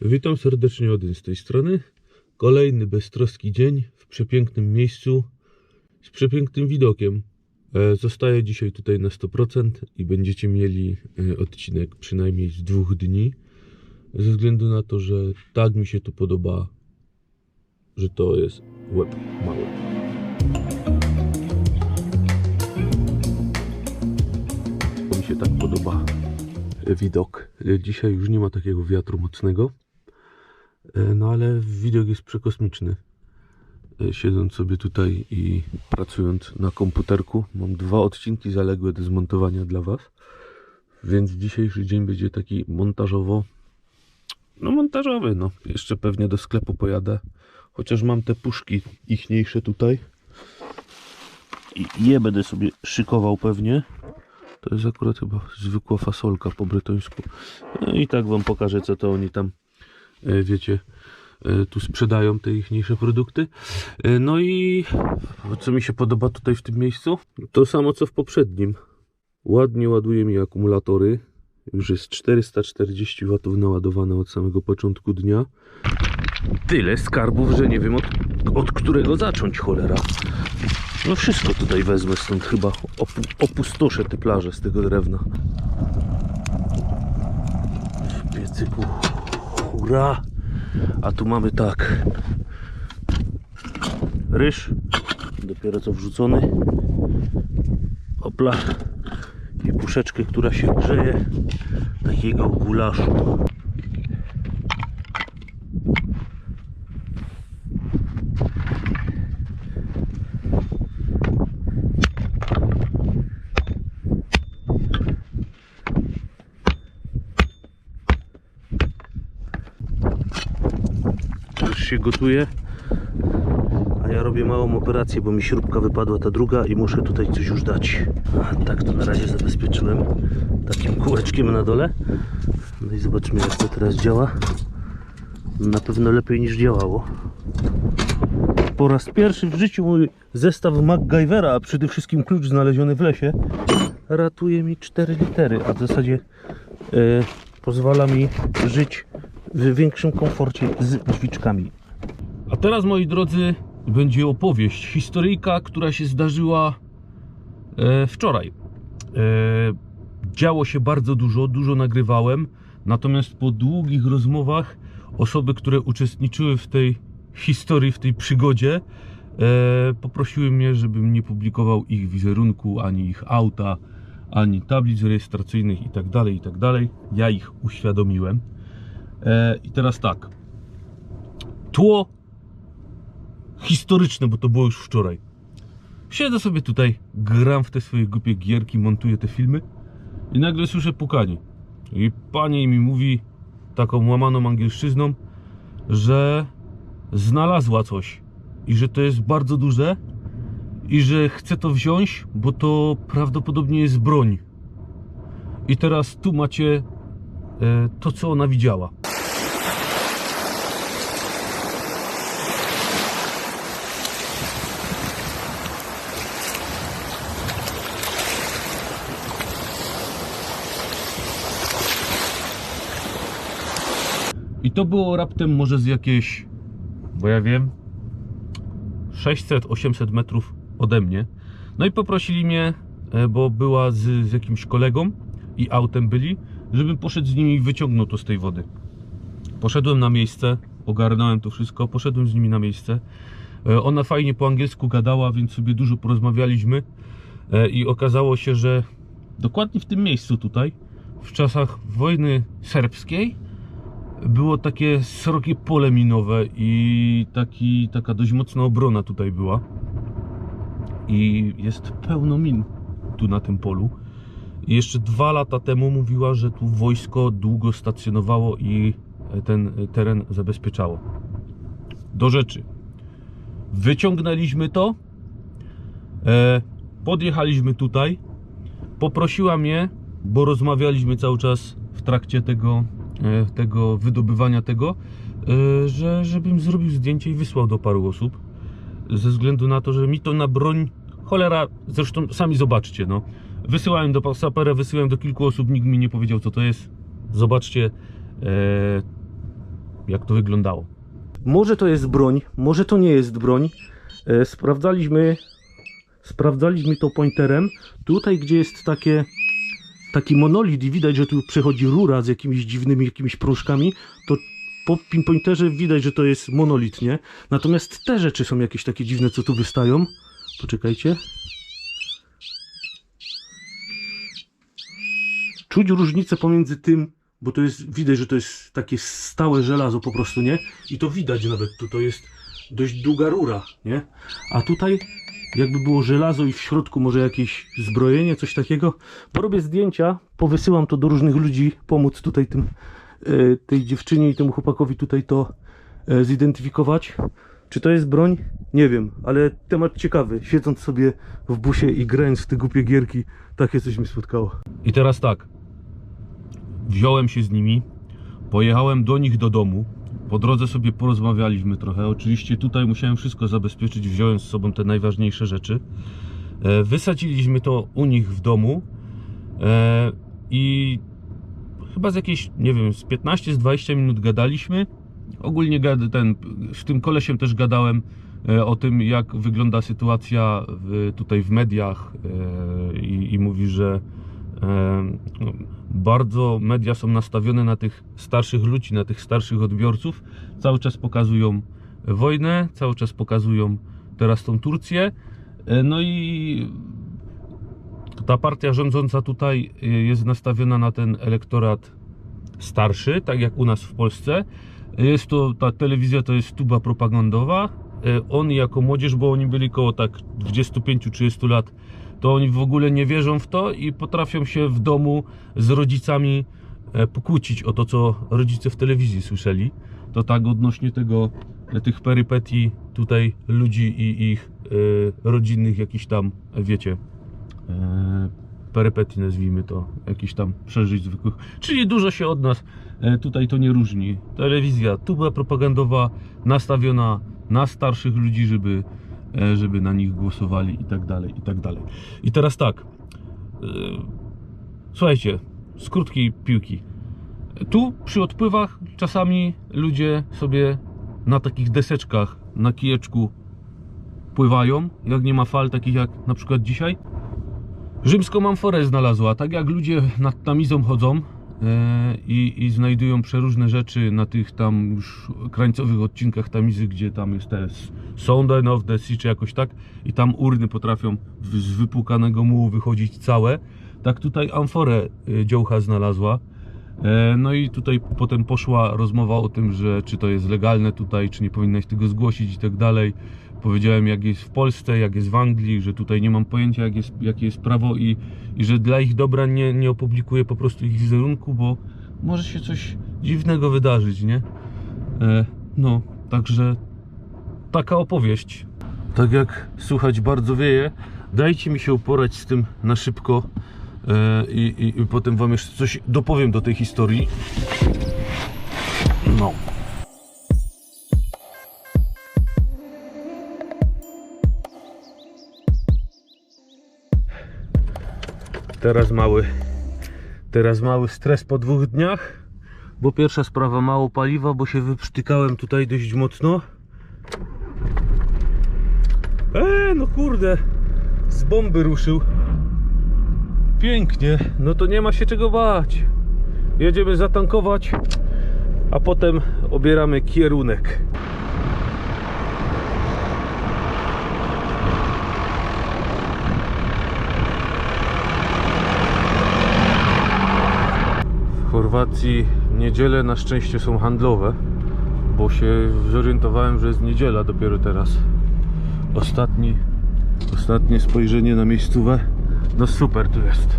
Witam serdecznie Odyn z tej strony. Kolejny beztroski dzień w przepięknym miejscu z przepięknym widokiem. E, Zostaję dzisiaj tutaj na 100% i będziecie mieli e, odcinek przynajmniej z dwóch dni. Ze względu na to, że tak mi się tu podoba, że to jest łeb mały. Mi się tak podoba widok. E, Dzisiaj już nie ma takiego wiatru mocnego. E, No ale widok jest przekosmiczny. E, Siedząc sobie tutaj i pracując na komputerku, mam dwa odcinki zaległe do zmontowania dla Was. Więc dzisiejszy dzień będzie taki montażowo. No montażowy, no. Jeszcze pewnie do sklepu pojadę. Chociaż mam te puszki ichniejsze tutaj. I je będę sobie szykował pewnie. To jest akurat chyba zwykła fasolka po brytońsku. No i tak wam pokażę, co to oni tam, wiecie, e, tu sprzedają te ichniejsze produkty. E, No i co mi się podoba tutaj w tym miejscu? To samo co w poprzednim. Ładnie ładuje mi akumulatory. Już jest 440 W naładowane od samego początku dnia. Tyle skarbów, że nie wiem od, od którego zacząć, cholera. No wszystko tutaj wezmę stąd chyba. Opu opustoszę te plaże z tego drewna. W piecyku. Hurra! A tu mamy tak. Ryż. Dopiero co wrzucony. Opla. I puszeczkę, która się grzeje. Takiego gulaszu. Już się gotuje. A ja robię małą operację, bo mi śrubka wypadła ta druga i muszę tutaj coś już dać. Tak to na razie zabezpieczyłem takim kółeczkiem na dole. No i zobaczymy jak to teraz działa. Na pewno lepiej niż działało. Po raz pierwszy w życiu mój zestaw MacGyvera, a przede wszystkim klucz znaleziony w lesie, ratuje mi 4 litery, a w zasadzie e, pozwala mi żyć w większym komforcie z drzwiczkami. A teraz, moi drodzy, będzie opowieść, historyjka, która się zdarzyła e, wczoraj. E, działo się bardzo dużo, dużo nagrywałem, natomiast po długich rozmowach osoby, które uczestniczyły w tej historii, w tej przygodzie, e, poprosiły mnie, żebym nie publikował ich wizerunku, ani ich auta, ani tablic rejestracyjnych i tak dalej, i tak. Ja ich uświadomiłem. E, I teraz tak. Tło historyczne, bo to było już wczoraj. Siedzę sobie tutaj, gram w te swoje głupie gierki, montuję te filmy i nagle słyszę pukanie. I pani mi mówi taką łamaną angielszczyzną, że znalazła coś i że to jest bardzo duże i że chce to wziąć, bo to prawdopodobnie jest broń. I teraz tu macie e, to, co ona widziała. I to było raptem może z jakieś, bo ja wiem, 600-800 metrów ode mnie. No i poprosili mnie, e, bo była z, z jakimś kolegą i autem byli, żebym poszedł z nimi i wyciągnął to z tej wody. Poszedłem na miejsce, ogarnąłem to wszystko, poszedłem z nimi na miejsce. E, Ona fajnie po angielsku gadała, więc sobie dużo porozmawialiśmy E, i okazało się, że dokładnie w tym miejscu tutaj, w czasach wojny serbskiej, było takie szerokie pole minowe i taki, taka dość mocna obrona tutaj była. I jest pełno min tu na tym polu. I jeszcze dwa lata temu mówiła, że tu wojsko długo stacjonowało i ten teren zabezpieczało. Do rzeczy. Wyciągnęliśmy to. E, podjechaliśmy tutaj. Poprosiła mnie, bo rozmawialiśmy cały czas w trakcie tego, tego wydobywania tego, e, że żebym zrobił zdjęcie i wysłał do paru osób. Ze względu na to, że mi to na broń cholera, zresztą sami zobaczcie, no. Wysyłałem do sapera, wysyłałem do kilku osób, nikt mi nie powiedział co to jest. Zobaczcie, e, jak to wyglądało. Może to jest broń, może to nie jest broń. E, sprawdzaliśmy, sprawdzaliśmy to pointerem. Tutaj, gdzie jest takie, taki monolit i widać, że tu przechodzi rura z jakimiś dziwnymi jakimiś prążkami, to po pinpointerze widać, że to jest monolit, nie? Natomiast te rzeczy są jakieś takie dziwne, co tu wystają. Poczekajcie. Czuć różnicę pomiędzy tym, bo to jest, widać, że to jest takie stałe żelazo po prostu, nie? I to widać nawet, tu to jest dość długa rura, nie? A tutaj jakby było żelazo i w środku może jakieś zbrojenie, coś takiego. Porobię zdjęcia, powysyłam to do różnych ludzi, pomóc tutaj tym, e, tej dziewczynie i temu chłopakowi tutaj to e, zidentyfikować. Czy to jest broń? Nie wiem, ale temat ciekawy. Siedząc sobie w busie i grając w te głupie gierki, takie coś mi spotkało. I teraz tak. Wziąłem się z nimi, pojechałem do nich do domu. Po drodze sobie porozmawialiśmy trochę. Oczywiście tutaj musiałem wszystko zabezpieczyć, wziąłem z sobą te najważniejsze rzeczy. E, Wysadziliśmy to u nich w domu e, i chyba z jakieś, nie wiem, z 15 z 20 minut gadaliśmy. Ogólnie ten, z tym kolesiem też gadałem e, o tym, jak wygląda sytuacja tutaj w mediach i, i mówi, że bardzo media są nastawione na tych starszych ludzi, na tych starszych odbiorców. Cały czas pokazują wojnę, cały czas pokazują teraz tą Turcję. E, No i ta partia rządząca tutaj e, jest nastawiona na ten elektorat starszy, tak jak u nas w Polsce. Jest to, ta telewizja to jest tuba propagandowa. E, Oni jako młodzież, bo oni byli koło tak 25-30 lat, to oni w ogóle nie wierzą w to i potrafią się w domu z rodzicami e, pokłócić o to, co rodzice w telewizji słyszeli. To tak odnośnie tego, e, tych perypetii tutaj ludzi i ich e, rodzinnych jakichś tam, wiecie, e, perypetii nazwijmy to, jakichś tam przeżyć zwykłych. Czyli dużo się od nas e, tutaj to nie różni. Telewizja, tuba propagandowa nastawiona na starszych ludzi, żeby, żeby na nich głosowali i tak dalej, i tak dalej. I teraz tak, e, słuchajcie, z krótkiej piłki. Tu przy odpływach czasami ludzie sobie na takich deseczkach, na kijeczku pływają, jak nie ma fal takich jak na przykład dzisiaj. Rzymską amforę znalazła, tak jak ludzie nad Tamizą chodzą e, i, i znajdują przeróżne rzeczy na tych tam już krańcowych odcinkach Tamizy, gdzie tam jest te Sound of the Sea czy jakoś tak i tam urny potrafią z wypłukanego mułu wychodzić całe, tak tutaj amforę e, dziołcha znalazła. E, No i tutaj potem poszła rozmowa o tym, że czy to jest legalne tutaj, czy nie powinnaś tego zgłosić i tak dalej. Powiedziałem jak jest w Polsce, jak jest w Anglii, że tutaj nie mam pojęcia jak jest, jakie jest prawo i, i że dla ich dobra nie, nie opublikuję po prostu ich wizerunku, bo może się coś dziwnego wydarzyć, nie? E, no, także taka opowieść. Tak jak słuchać bardzo wieje, dajcie mi się uporać z tym na szybko e, i, i, i potem wam jeszcze coś dopowiem do tej historii. No. Teraz mały, teraz mały stres po dwóch dniach, bo pierwsza sprawa mało paliwa, bo się wyprztykałem tutaj dość mocno. Eee, no kurde, z bomby ruszył. Pięknie, no to nie ma się czego bać. Jedziemy zatankować, a potem obieramy kierunek. W Chorwacji niedziele na szczęście są handlowe, bo się zorientowałem, że jest niedziela dopiero teraz. Ostatni, ostatnie spojrzenie na miejscówę. No super tu jest.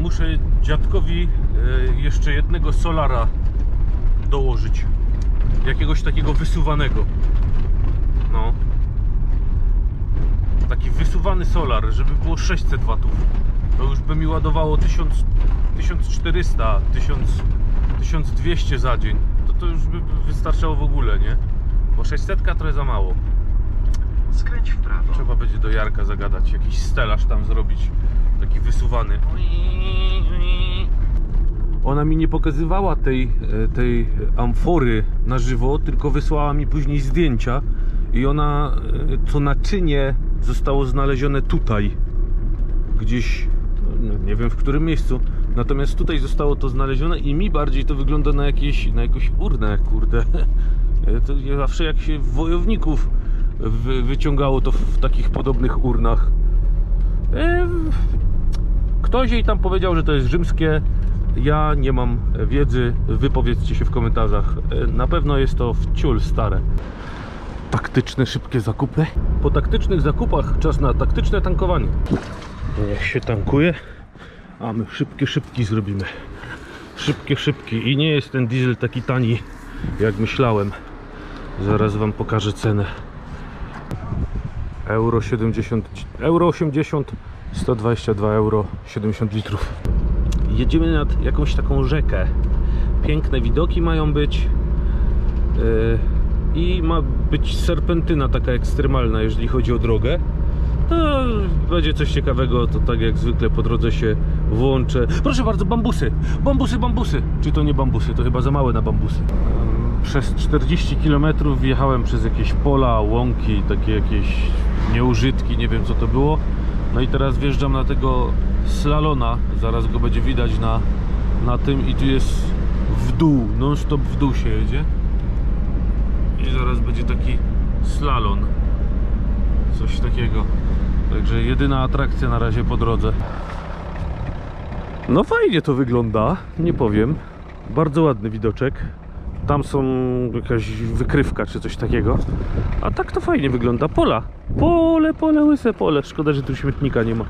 Muszę dziadkowi e, jeszcze jednego solara dołożyć. Jakiegoś takiego wysuwanego. No. Taki wysuwany solar, żeby było 600 watów. To już by mi ładowało 1000, 1400, 1000, 1200 za dzień. To to już by wystarczało w ogóle, nie? Bo 600 trochę za mało. Skręć w prawo. Trzeba będzie do Jarka zagadać, jakiś stelaż tam zrobić, taki wysuwany. ona mi nie pokazywała tej, e, tej amfory na żywo, tylko wysłała mi później zdjęcia i ona, e, to naczynie zostało znalezione tutaj, gdzieś, no, nie wiem w którym miejscu, natomiast tutaj zostało to znalezione i mi bardziej to wygląda na jakieś, na jakąś urnę, kurde. E, To zawsze jak się wojowników wy, wyciągało to w takich podobnych urnach. E, Ktoś jej tam powiedział, że to jest rzymskie. Ja nie mam wiedzy. Wypowiedzcie się w komentarzach. E, Na pewno jest to wciul stare. Taktyczne, szybkie zakupy. Po taktycznych zakupach czas na taktyczne tankowanie. Niech się tankuje, a my szybkie, szybki zrobimy. Szybkie, szybki. I nie jest ten diesel taki tani, jak myślałem. Zaraz Wam pokażę cenę. Euro 70, euro 80, 122 euro 70 litrów. Jedziemy nad jakąś taką rzekę. Piękne widoki mają być. Yy, I ma być serpentyna taka ekstremalna, jeżeli chodzi o drogę. To będzie coś ciekawego, to tak jak zwykle po drodze się włączę. Proszę bardzo, bambusy! Bambusy, bambusy! Czy to nie bambusy? To chyba za małe na bambusy. Przez 40 km wjechałem przez jakieś pola, łąki, takie jakieś nieużytki, nie wiem co to było. No i teraz wjeżdżam na tego slalona, zaraz go będzie widać na, na tym i tu jest w dół, non stop w dół się jedzie. I zaraz będzie taki slalon. Coś takiego. Także jedyna atrakcja na razie po drodze. No fajnie to wygląda, nie powiem. Bardzo ładny widoczek. Tam są jakaś wykrywka czy coś takiego. A tak to fajnie wygląda. Pola. Pole, pole, łyse pole. Szkoda, że tu śmietnika nie ma.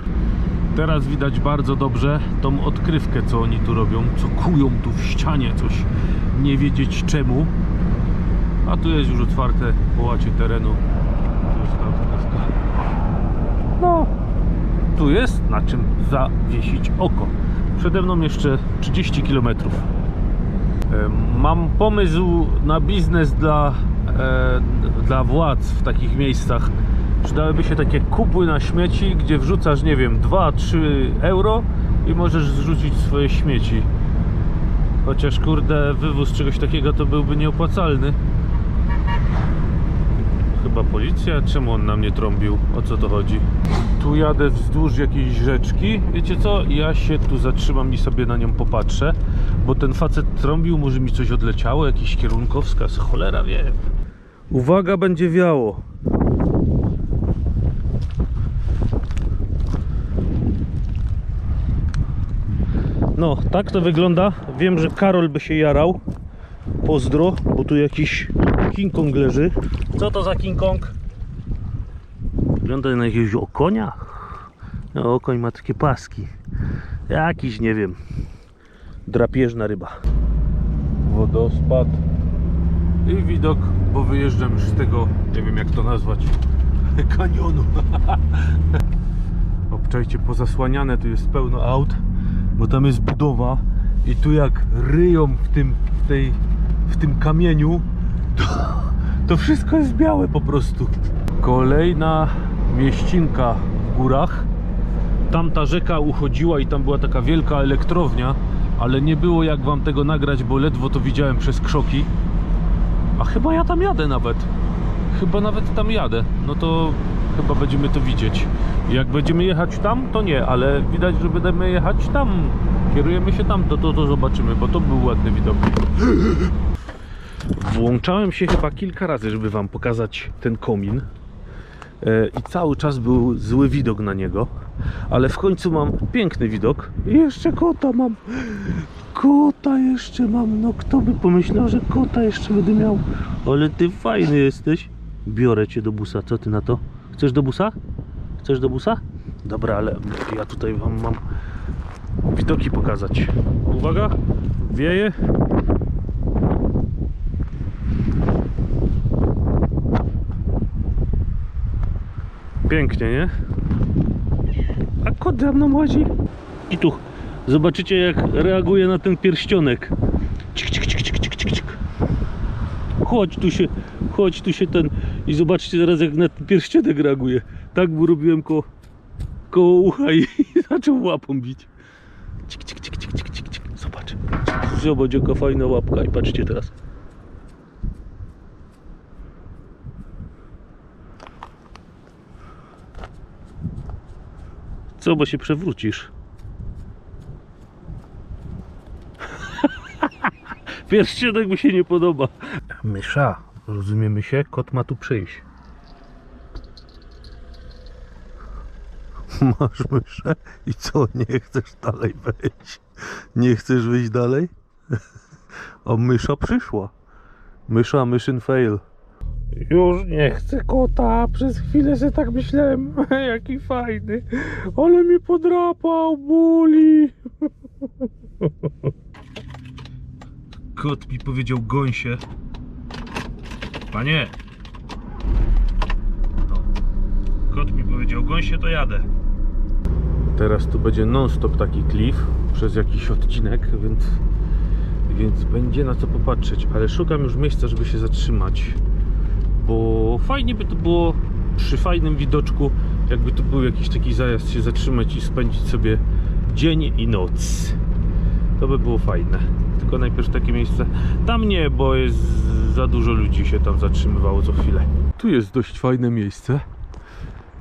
Teraz widać bardzo dobrze tą odkrywkę, co oni tu robią. Co kują tu w ścianie coś. Nie wiedzieć czemu. A tu jest już otwarte połacie terenu. Tu jest ta odkrywka. No, tu jest na czym zawiesić oko. Przede mną jeszcze 30 km. Mam pomysł na biznes dla, e, dla władz w takich miejscach. Przydałyby się takie kupy na śmieci, gdzie wrzucasz, nie wiem, 2-3 euro i możesz zrzucić swoje śmieci. Chociaż kurde, wywóz czegoś takiego to byłby nieopłacalny. Chyba policja? Czemu on na mnie trąbił? O co to chodzi? Tu jadę wzdłuż jakiejś rzeczki. Wiecie co? Ja się tu zatrzymam i sobie na nią popatrzę, bo ten facet trąbił, może mi coś odleciało, jakiś kierunkowskaz, cholera wie. Uwaga, będzie wiało. No, tak to wygląda. Wiem, że Karol by się jarał. Pozdro, bo tu jakiś King Kong leży. Co to za King Kong? Wygląda na jakiegoś okonia. No, okoń ma takie paski. Jakiś, nie wiem, drapieżna ryba. Wodospad. I widok, bo wyjeżdżam już z tego, nie wiem jak to nazwać, kanionu. Obczajcie, pozasłaniane tu jest pełno aut, bo tam jest budowa i tu jak ryją w tym, w tej, w tym kamieniu, to, to wszystko jest białe po prostu. Kolejna mieścinka w górach. Tamta rzeka uchodziła i tam była taka wielka elektrownia, ale nie było jak wam tego nagrać, bo ledwo to widziałem przez krzoki. A chyba ja tam jadę nawet. Chyba nawet tam jadę. No to chyba będziemy to widzieć. Jak będziemy jechać tam, to nie, ale widać, że będziemy jechać tam. Kierujemy się tam, to to, to zobaczymy, bo to był ładny widok. Włączałem się chyba kilka razy, żeby wam pokazać ten komin. E, I cały czas był zły widok na niego, ale w końcu mam piękny widok. I jeszcze kota mam. Kota jeszcze mam. No kto by pomyślał, że kota jeszcze będę miał. Ale ty fajny jesteś. Biorę cię do busa. Co ty na to? Chcesz do busa? Chcesz do busa? Dobra, ale ja tutaj wam mam widoki pokazać. Uwaga, wieje. Pięknie, nie? A kot za mną łazi. I tu zobaczycie jak reaguje na ten pierścionek. Cik, cik, cik, cik, cik, cik. Chodź tu się, chodź tu się ten i zobaczcie zaraz jak na ten pierścionek reaguje. Tak mu robiłem koło, koło ucha i zaczął łapą bić. Cik, cik, cik, cik, cik, cik. Zobacz. Zobacz jaka fajna łapka i patrzcie teraz. Co, bo się przewrócisz? Pierścionek mi się nie podoba. Mysza, rozumiemy się? Kot ma tu przyjść. Masz myszę i co, nie chcesz dalej wejść? Nie chcesz wyjść dalej? A mysza przyszła. Mysza, mission fail. Już nie chcę kota. Przez chwilę sobie tak myślałem, jaki fajny. Ale mi podrapał, boli. Kot mi powiedział gąsie. Panie. No. Kot mi powiedział gąsie, to jadę. Teraz tu będzie non-stop taki klif przez jakiś odcinek, więc, więc będzie na co popatrzeć. Ale szukam już miejsca, żeby się zatrzymać. Bo fajnie by to było przy fajnym widoczku, jakby tu był jakiś taki zajazd, się zatrzymać i spędzić sobie dzień i noc. To by było fajne. Tylko najpierw takie miejsce. Tam nie, bo jest za dużo ludzi się tam zatrzymywało co chwilę. Tu jest dość fajne miejsce.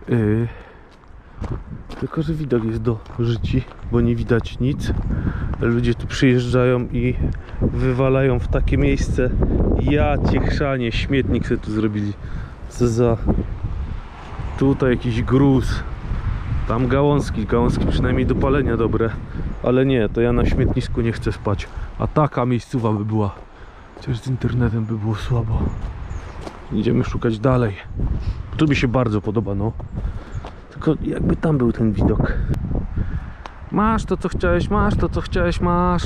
Yy, tylko, że widok jest do życi, bo nie widać nic. Ludzie tu przyjeżdżają i wywalają w takie miejsce. Ja cię chrzanie, śmietnik sobie tu zrobili. Co za... Tutaj jakiś gruz. Tam gałązki, gałązki przynajmniej do palenia dobre. Ale nie, to ja na śmietnisku nie chcę spać. A taka miejscowa by była. Chociaż z internetem by było słabo. Idziemy szukać dalej. Tu mi się bardzo podoba, no. Tylko jakby tam był ten widok. Masz to co chciałeś, masz to co chciałeś, masz.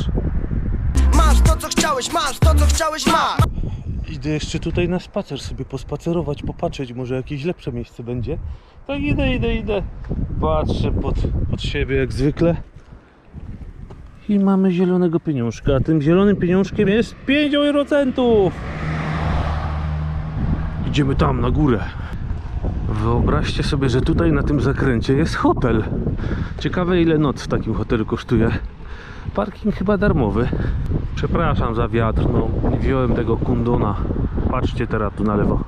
Masz to co chciałeś, masz to co chciałeś, masz Idę jeszcze tutaj na spacer sobie pospacerować, popatrzeć, może jakieś lepsze miejsce będzie. Tak idę, idę, idę. Patrzę pod, pod siebie jak zwykle. I mamy zielonego pieniążka, a tym zielonym pieniążkiem jest 5 eurocentów. Idziemy tam na górę. Wyobraźcie sobie, że tutaj na tym zakręcie jest hotel. Ciekawe ile noc w takim hotelu kosztuje. Parking chyba darmowy. Przepraszam za wiatr, no nie wziąłem tego kundona. Patrzcie teraz tu na lewo.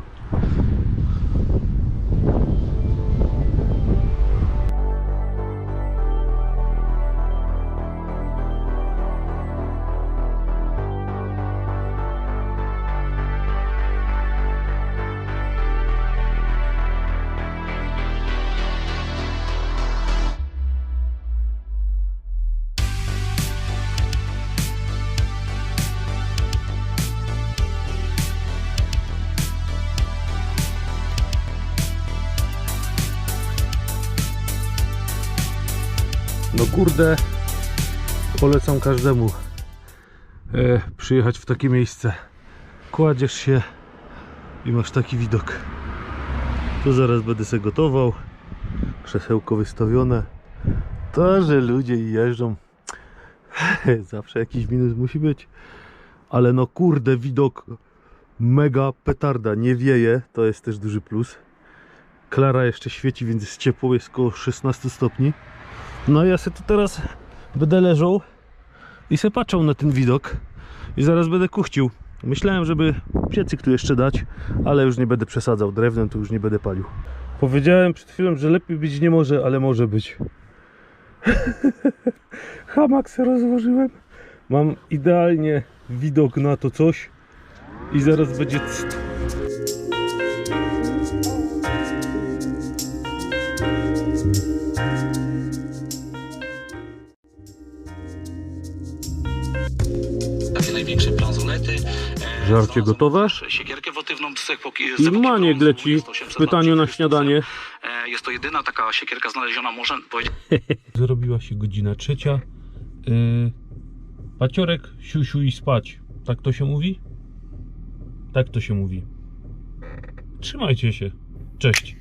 Kurde, polecam każdemu e, przyjechać w takie miejsce. Kładziesz się i masz taki widok. Tu zaraz będę se gotował. Krzesełko wystawione. To, że ludzie jeżdżą, zawsze jakiś minus musi być. Ale no kurde, widok mega petarda. Nie wieje, to jest też duży plus. Klara jeszcze świeci, więc jest ciepło, jest około 16 stopni. No ja sobie tu teraz będę leżał i se patrzał na ten widok i zaraz będę kuchcił. Myślałem, żeby piecyk tu jeszcze dać, ale już nie będę przesadzał. Drewnem tu już nie będę palił. Powiedziałem przed chwilą, że lepiej być nie może, ale może być. Hamak se rozłożyłem. Mam idealnie widok na to coś i zaraz będzie największe planzolety. e, Żarcie gotowe? Siekierkę wotywną z I Maniek leci w 800 pytaniu na śniadanie. E, Jest to jedyna taka siekierka znaleziona, można powiedzieć, Zrobiła się godzina trzecia. Yy, paciorek, siusiu i spać. Tak to się mówi? Tak to się mówi. Trzymajcie się. Cześć.